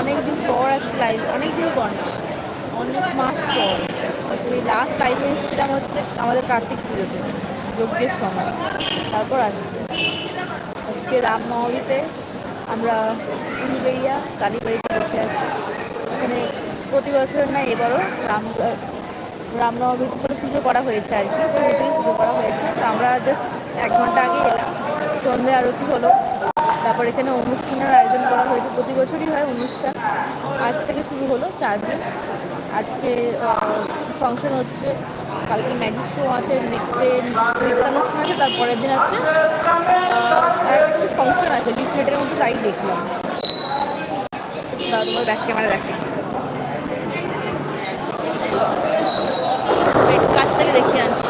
অনেকদিন পর আসছে লাইভ অনেকদিন পর অনেক মাস পর। এই লাস্ট লাইভে এসেছিলাম হচ্ছে আমাদের কার্তিক পুজোতে, যজ্ঞের সময়। তারপর আসছে। আজকে রামনবমীতে আমরা উলুবেড়িয়া কালীবাড়িতে বসে আছি। এখানে প্রতি বছর না এবারও রাম রামনবমীর পুজো করা হয়েছে আর কি পুজো করা হয়েছে। তো আমরা জাস্ট এক ঘণ্টা আগে এলাম। সন্ধে আরতি হলো। তারপর এখানে অনুষ্ঠানের আয়োজন করা হয়েছে। প্রতি বছরই হয় অনুষ্ঠান। আজ থেকে শুরু হলো চার দিন। আজকে ফাংশন হচ্ছে। কালকে ম্যাজিক শো আছে নেক্সট ডে নৃত্যানুষ্ঠান আছে তারপরের দিন আছে কিছু ফাংশন আছে। লিফলেটের মধ্যে তাই দেখলাম। তোমার ব্যাক ক্যামেরা দেখে। কাছ থেকে দেখে আনছি।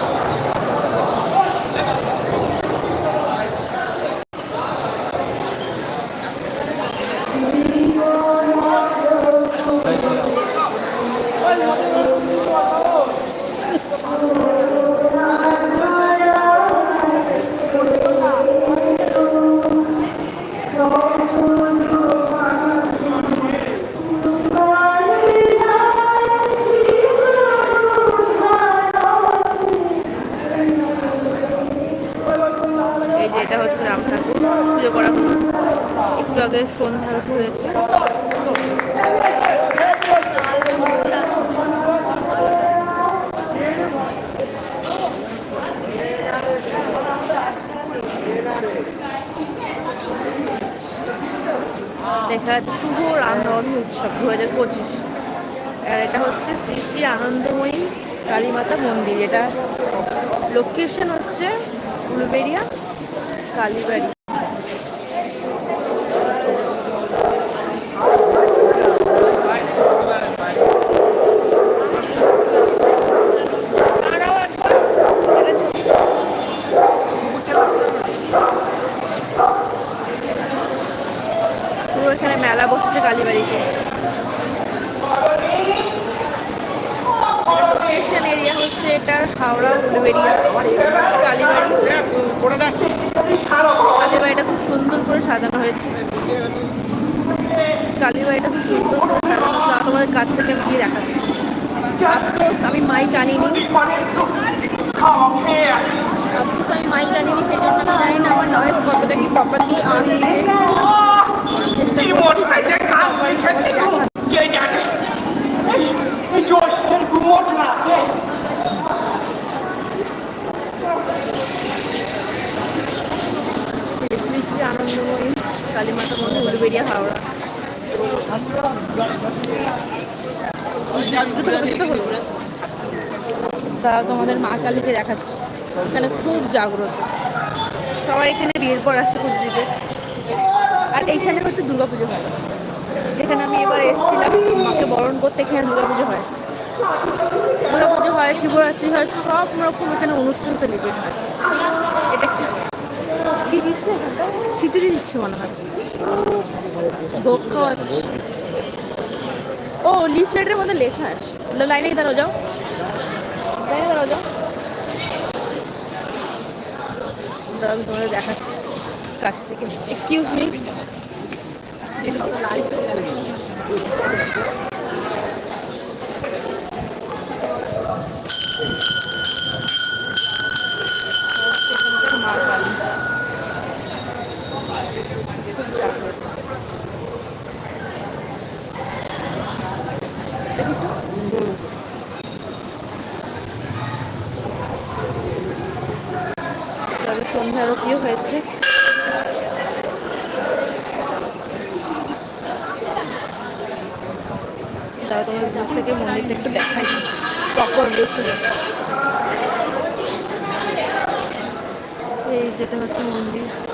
যে এটা হচ্ছে রাম ঠাকুর পুজো করা হলো। একটু আগে সন্ধ্যা আরতি হয়েছে। দেখা যাচ্ছে শুভ রামনবমী উৎসব দু হাজার পঁচিশ। আর এটা হচ্ছে শ্রী শ্রী আনন্দময়ী কালীমাতা মন্দির। এটা লোকেশন হচ্ছে উলুবেড়িয়া কালীবাড়ি। এখানে মেলা বসেছে কালীবাড়িতে। লোকেশন এরিয়া হচ্ছে এটার হাওড়া উলুবেড়িয়া কালীবাড়ি। কালীবাড়িটা খুব সুন্দর করে সাজানো হয়েছে। কালীবাড়িটা খুব সুন্দর করে সাজানো হয়েছে। তোমাদের কাছ থেকে আমি গিয়ে দেখাচ্ছি। আফসোস আমি মাইক আনিনি। আফসোস আমি মাইক আনিনি সেই জন্য আমি জানি না আমার নয়েজ কতটা কি প্রপারলি আসছে। চেষ্টা করছি তোমাদের দেখানোর। শ্রী শ্রী আনন্দময়ী কালীমাতা মন্দির উলুবেড়িয়া হাওড়া তারা তোমাদের মা কালীকে দেখাচ্ছে। এখানে খুব জাগ্রত। সবাই এখানে বিয়ের পর আসে পুজো দিতে। আর এইখানে হচ্ছে দুর্গা পুজো হয়। যেখানে আমি এবার এসেছিলাম, মাকে বরণ করতে এখানে দুর্গা পুজো হয়। দুর্গা পুজো হয়, শিবরাত্রি হয়, সব রকম এখানে অনুষ্ঠান সেলিব্রেট হয়। এটা কি দিচ্ছে? খিচুড়ি দিচ্ছে মনে হয়। ভোগ খাওয়াচ্ছে ও লিফলেটের মধ্যে লেখা আছে। লাইনে দাঁড়াও, যাও। লাইনে দাঁড়াও, যাও। আমি তোমাদের দেখাচ্ছি। কাছ থেকে। এক্সকিউজ মি মা কালী খুব জাগ্রত দেখি তো তবে সন্ধ্যা আরতিও হয়েছে। তাও তোমার দূর থেকে মন্দিরটা একটু দেখাই। প্রপার দেখে। এই যেটা হচ্ছে মন্দির।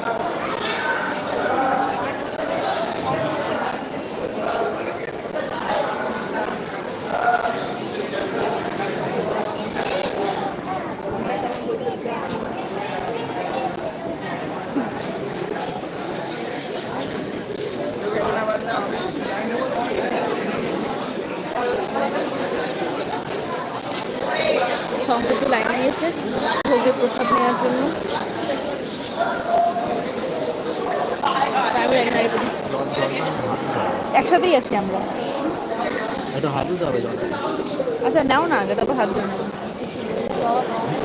সংসদ লাইন দিয়েছে ভোগের প্রসাদ নেওয়ার জন্য। দাঁড়িয়ে। একসাথেই আছি আমরা। আচ্ছা নাও না আগে তারপর হাত ধরে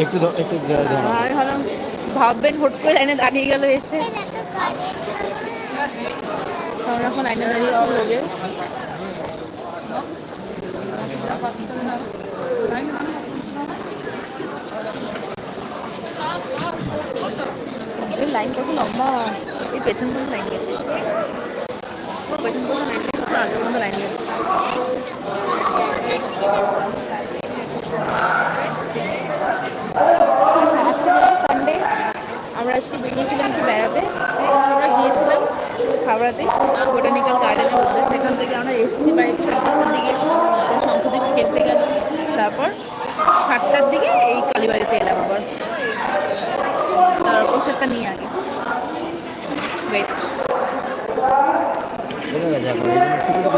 একটু একটু আমি ভাবলাম ভাববেন হুট করে লাইনে দাঁড়িয়ে গেল এসে। এখন লাইনে দাঁড়িয়েছি লোকের এই লাইন কত লম্বা। এই লাইন গেছে। পেছন লাইন গেছে পুরো আগে লাইন গেছে। আচ্ছা সানডে আমরা আজকে বেরিয়েছিলাম একটু বেড়াতে। আমরা গিয়েছিলাম হাওড়াতে বোটানিক্যাল গার্ডেনের মধ্যে সেখান থেকে আমরা এসছি বাড়ি সাতটার দিকে। খেলতে গেল তারপর সাতটার দিকে এই কালীবাড়িতে এলাম আবার। তার পোশাকটা নিয়ে আগে। ওয়েট বোঝা গেছে এখন এই জন্য টুকু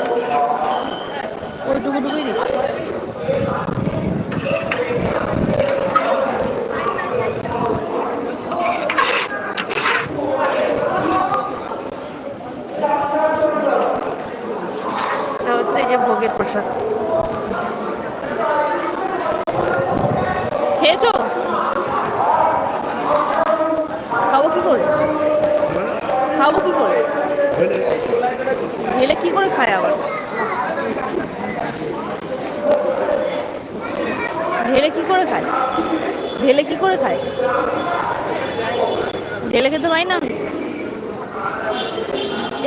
টুকু দিচ্ছি। ওইটুকুটুকুই দিচ্ছি এটা হচ্ছে এই যে ভোগের প্রসাদ খেয়েছো? খাব কি করে? খাব কি করে? ঢেলে কি করে খায় আবার? ঢেলে কি করে খায়? ঢেলে কি করে খায়? ঢেলে খেতে পাই না আমি?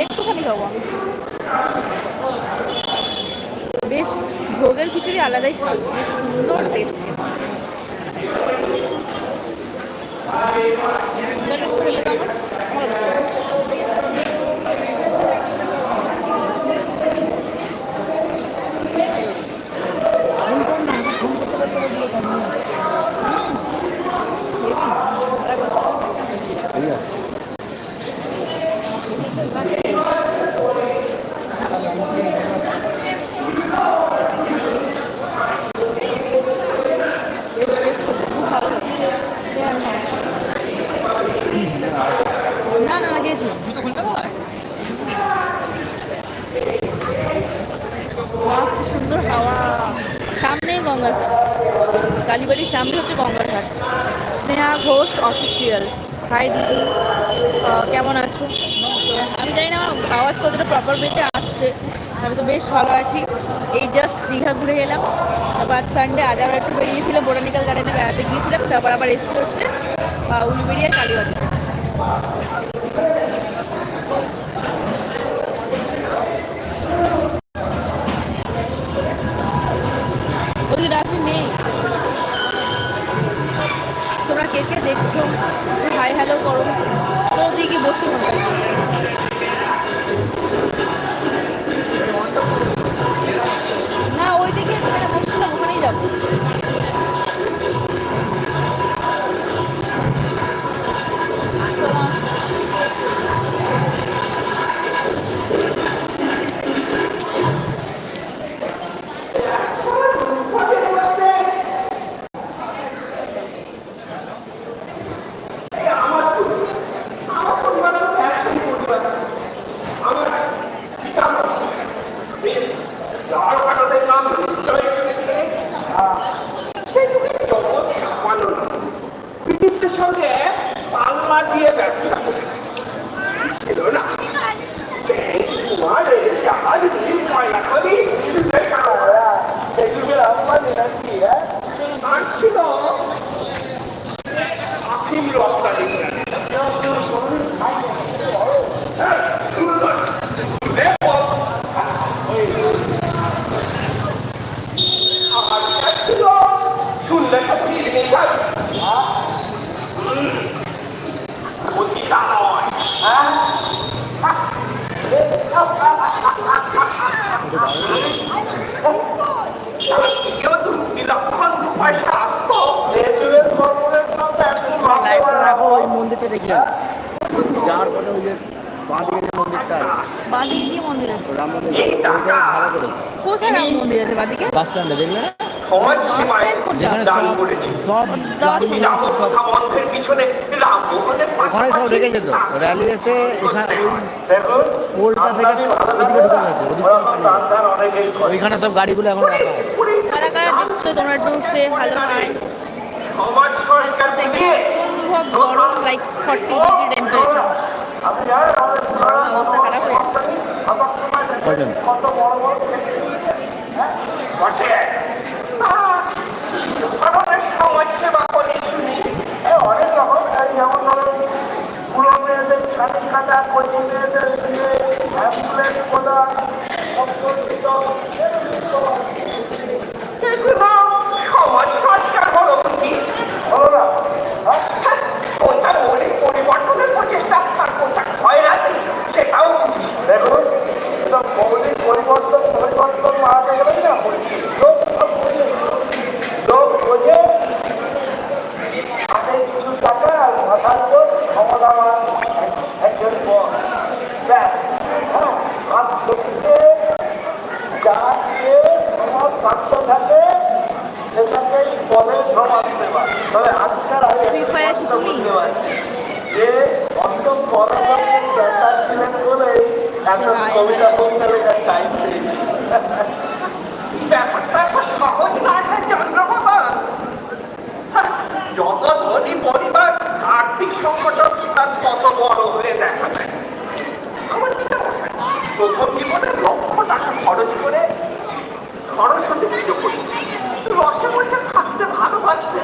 একটুখানি খাব আমি। বেশ, ভোগের খিচুড়ি আলাদাই বেশ সুন্দর, টেস্ট। আমার গঙ্গার কালীবাড়ির সামনে হচ্ছে গঙ্গার ঘাট স্নেহা ঘোষ অফিসিয়াল হাই দিদি। কেমন আছো? আমি জানি না আমার আওয়াজ কতটা প্রপার ওয়েতে আসছে। আমি তো বেশ ভালো আছি। এই জাস্ট দীঘা ঘুরে এলাম। তারপর সানডে আজ আবার একটু বেরিয়েছিলাম বোটানিক্যাল গার্ডেনে বেড়াতে গিয়েছিলাম। তারপর আবার এসছে হচ্ছে আহ, উলুবেড়িয়া কালীবাড়ি ওদিকে ডাস্টবিন নেই তোমরা কে কে দেখছ হাই হ্যালো করো। তো ওদিকে বসে। মনে ছিল আফিম রপ্তানি আর ছিল শুনলে তো ফিরে যাবে বুদ্ধিটা নয় হ্যাঁ পয়সা আসতো লাইটটা রাখো ওই মন্দিরটা দেখি আমি পরে ওই যে যে মন্দিরটা আছে। কি মন্দির আছে। রাম মন্দির ওইটা ভালো করেছে। কোথায় রাম মন্দির আছে বাদিকে? বাস স্ট্যান্ডে দেখলে? না? সমাজ সীমায় যেখানে সব ওখানে র্যালি এসে এখানে পোলটা থেকে ওইদিকে ঢুকে গেছে। ওইখানে সব গাড়িগুলো এখন রাখা কারা কারা দেখছ? তোমরা একটু সে ভালো হয় গরম লাইক ফর্টি ডিগ্রি টেম্পারেচার কত বড় বড় বটে আহ, আমাদের সমাজ সেবা করি শুনি অনেক রকম যেমন মেয়েদের ছাতি কাটা কচি মেয়েদের দিয়ে অ্যাম্বুলেন্স খোলা সংকট কত বড় হয়ে দেখা যায়? আমার প্রথম জীবনে লক্ষ টাকা খরচ করে সরস্বতী পুজো করি রসে মধ্যে থাকতে ভালোবাসতে